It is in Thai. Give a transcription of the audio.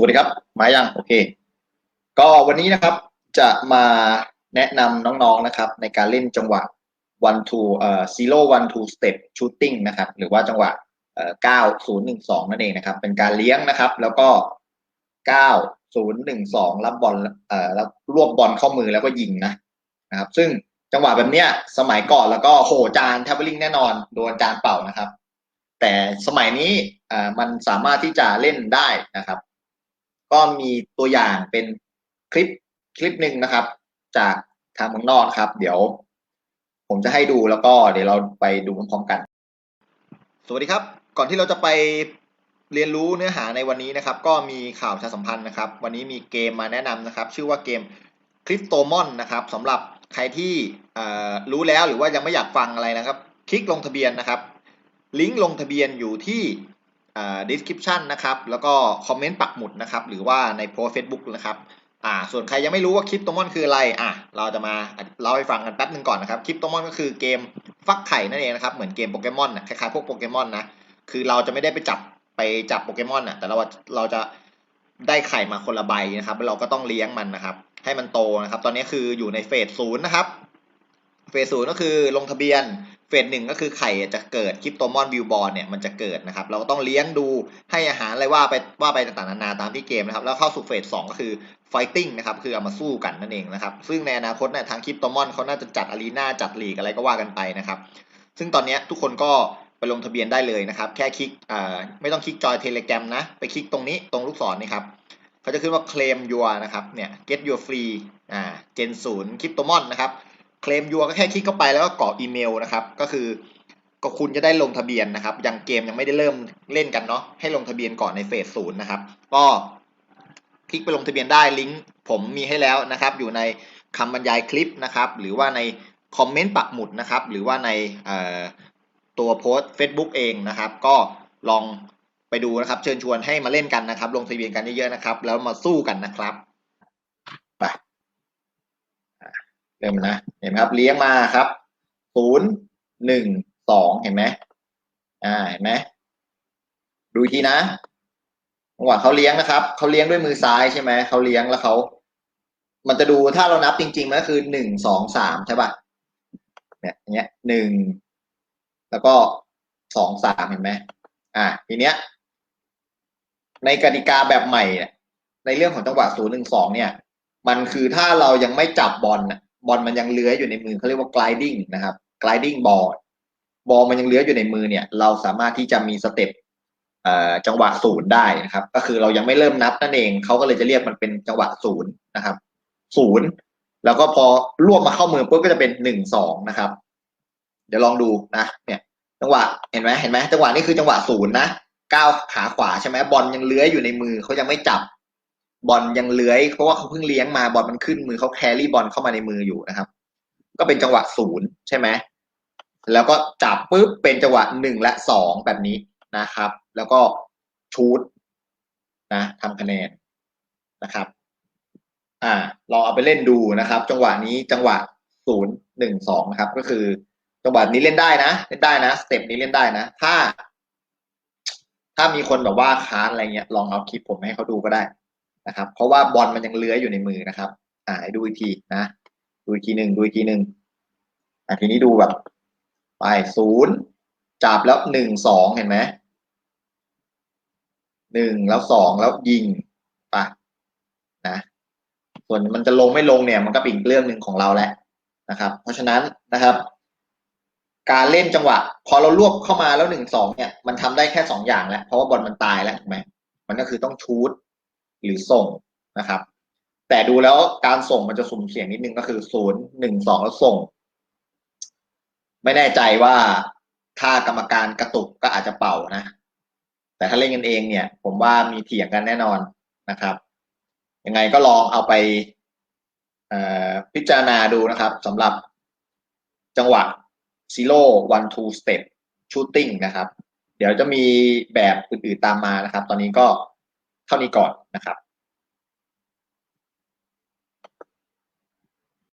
วัสดีครับ มายังโอเค ก็วันนี้นะครับจะมาแนะนำน้องๆนะครับ ในการเล่นจังหวะ one two เอ่อ zero one two step shooting นะครับ หรือว่าจังหวะเอ่อเก้าศูนย์หนึ่งสองนั่นเองนะครับ เป็นการเลี้ยงนะครับ แล้วก็เก้าศูนย์หนึ่งสองรับบอลเอ่อแล้วรวบบอลเข้ามือแล้วก็ยิงนะนะครับ ซึ่งจังหวะแบบเนี้ยสมัยก่อนแล้วก็โหจานแทบลิงแน่นอนโดนจานเป่านะครับ แต่สมัยนี้อ่ามันสามารถที่จะเล่นได้นะครับ ก็มีตัวอย่างเป็นคลิปคลิปหนึ่งนะครับ จากทางเมืองนอกครับ เดี๋ยว ผมจะให้ดูแล้วก็เดี๋ยวเราไปดูพร้อมๆกัน สวัสดีครับ ก่อนที่เราจะไปเรียนรู้เนื้อหาในวันนี้นะครับ ก็มีข่าวประชาสัมพันธ์นะครับ วันนี้มีเกมมาแนะนำนะครับ ชื่อว่าเกมคริปโตมอนนะครับสำหรับใครที่รู้แล้วหรือว่ายังไม่อยากฟังอะไรนะครับ คลิกลงทะเบียนนะครับ ลิงก์ลงทะเบียนอยู่ที่ description นะครับ แล้วก็คอมเมนต์ปักหมุดนะครับ หรือว่าในโพสเฟซบุ๊กนะครับอ่าส่วนใครยังไม่รู้ว่าคริปโตมอนคืออะไรอะเราจะมาเล่าให้ฟังกันแป๊บหนึ่งก่อนนะครับคริปโตมอนก็คือเกมฟักไข่นั่นเองนะครับ เหมือนเกมโปเกมอนนะคล้ายๆพวกโปเกมอนนะคือเราจะไม่ได้ไปจับไปจับโปเกมอนนะแต่เราเราจะได้ไข่มาคนละใบนะครับแล้วเราก็ต้องเลี้ยงมันนะครับ ให้มันโตนะครับ ตอนนี้คืออยู่ในเฟสศูนย์นะครับ เฟสศูนย์ก็คือลงทะเบียนเฟสหนึ่งก็คือไข่จะเกิดคริปโตมอนวิวบอลเนี่ยมันจะเกิดนะครับ เราก็ต้องเลี้ยงดูให้อาหารอะไรว่าไปว่าไปต่างๆนานาตามที่เกมนะครับ แล้วเข้าสู่เฟสสองก็คือไฟติ้งนะครับ คือเอามาสู้กันนั่นเองนะครับ ซึ่งในอนาคตเนี่ยทางคริปโตมอนเขาน่าจะจัดอารีนาจัดลีกอะไรก็ว่ากันไปนะครับ ซึ่งตอนนี้ทุกคนก็ไปลงทะเบียนได้เลยนะครับ แค่คลิกไม่ต้องคลิกจอยเทเล gram นะ ไปคลิกตรงนี้ตรงลูกศรนี่ครับเขาจะขึ้นว่า claim your นะครับเนี่ย get your free อ่า gen ศูนย์คริปโตมอนนะครับ เคลมยัวก็แค่คลิกเข้าไปแล้วก็กรอกอีเมลนะครับ ก็คือก็คุณจะได้ลงทะเบียนนะครับ ยังเกมยังไม่ได้เริ่มเล่นกันเนาะ ให้ลงทะเบียนก่อนในเฟสศูนย์นะครับ ก็คลิกไปลงทะเบียนได้ลิงก์ผมมีให้แล้วนะครับ อยู่ในคำบรรยายคลิปนะครับ หรือว่าในคอมเมนต์ปักหมุดนะครับ หรือว่าในตัวโพสต์ Facebook เองนะครับ ก็ลองไปดูนะครับ เชิญชวนให้มาเล่นกันนะครับ ลงทะเบียนกันเยอะๆนะครับ แล้วมาสู้กันนะครับไป เริ่มนะเห็นไหมครับเลี้ยงมาครับศูนย์หนึ่งสองเห็นไหมอ่าเห็นไหมดูทีนะจังหวะเขาเลี้ยงนะครับเขาเลี้ยงด้วยมือซ้ายใช่ไหมเขาเลี้ยงแล้วเขามันจะดูถ้าเรานับจริงๆมันก็คือหนึ่งสองสามใช่ป่ะเนี่ยอย่างเงี้ยหนึ่งแล้วก็สองสามเห็นไหมอ่าทีเนี้ย ในกติกาแบบใหม่เนี่ยในเรื่องของจังหวะศูนย์หนึ่งสองเนี่ย มันคือถ้าเรายังไม่จับบอลน่ะ บอลมันยังเลื้อยอยู่ในมือเขาเรียกว่า gliding นะครับ gliding ball บอลมันยังเลื้อยอยู่ในมือเนี่ย เราสามารถที่จะมีสเต็ปจังหวะศูนย์ได้นะครับ ก็คือเรายังไม่เริ่มนับนั่นเองเขาก็เลยจะเรียกมันเป็นจังหวะศูนย์นะครับศูนย์แล้วก็พอรวบมาเข้ามือปุ๊บก็จะเป็นหนึ่งสองนะครับ เดี๋ยวลองดูนะเนี่ยจังหวะเห็นไหมเห็นไหมจังหวะนี้คือจังหวะศูนย์นะก้าวขาขวาใช่ไหมบอลยังเลื้อยอยู่ในมือเขายังไม่จับ บอลยังเลื้อยเพราะว่าเขาเพิ่งเลี้ยงมาบอลมันขึ้นมือเขาแครี่บอลเข้ามาในมืออยู่นะครับ ก็เป็นจังหวะศูนย์ใช่ไหมแล้วก็จับปุ๊บเป็นจังหวะหนึ่งและสองแบบนี้นะครับ แล้วก็ชูดนะทำคะแนนนะครับ อ่าลองเอาไปเล่นดูนะครับ จังหวะนี้จังหวะศูนย์หนึ่งสองนะครับ ก็คือ จังหวะนี้เล่นได้นะเล่นได้นะสเต็ปนี้เล่นได้นะ ถ้า ถ้ามีคนแบบว่าค้านอะไรเงี้ยลองเอาคลิปผมให้เขาดูก็ได้ นะครับ เพราะว่าบอลมันยังเลื้อยอยู่ในมือนะครับ อ่าดูอีกทีนะดูอีกทีหนึ่งดูอีกทีหนึ่งอ่าทีนี้ดูแบบ ไปศูนย์จับแล้วหนึ่งสองเห็นไหมหนึ่งแล้วสองแล้วยิงปะนะ ส่วนมันจะลงไม่ลงเนี่ย มันก็เป็นอีกเรื่องหนึ่งของเราแหละนะครับ เพราะฉะนั้นนะครับ การเล่นจังหวะ พอเรารวบเข้ามาแล้วหนึ่งสองเนี่ย มันทำได้แค่สองอย่างแล้วเพราะว่าบอลมันตายแล้วถูกไหมมันก็คือต้องชูด หรือส่งนะครับ แต่ดูแล้วการส่งมันจะสุ่มเสี่ยงนิดนึงก็คือศูนย์หนึ่งสองแล้วส่ง ไม่แน่ใจว่าถ้ากรรมการกระตุกก็อาจจะเป่านะ แต่ถ้าเล่นกันเองเนี่ย ผมว่ามีเถียงกันแน่นอนนะครับ ยังไงก็ลองเอาไปพิจารณาดูนะครับสำหรับจังหวะ zero one two step shooting นะครับ เดี๋ยวจะมีแบบอื่นๆตามมานะครับ ตอนนี้ก็ เท่านี้ก่อนนะครับ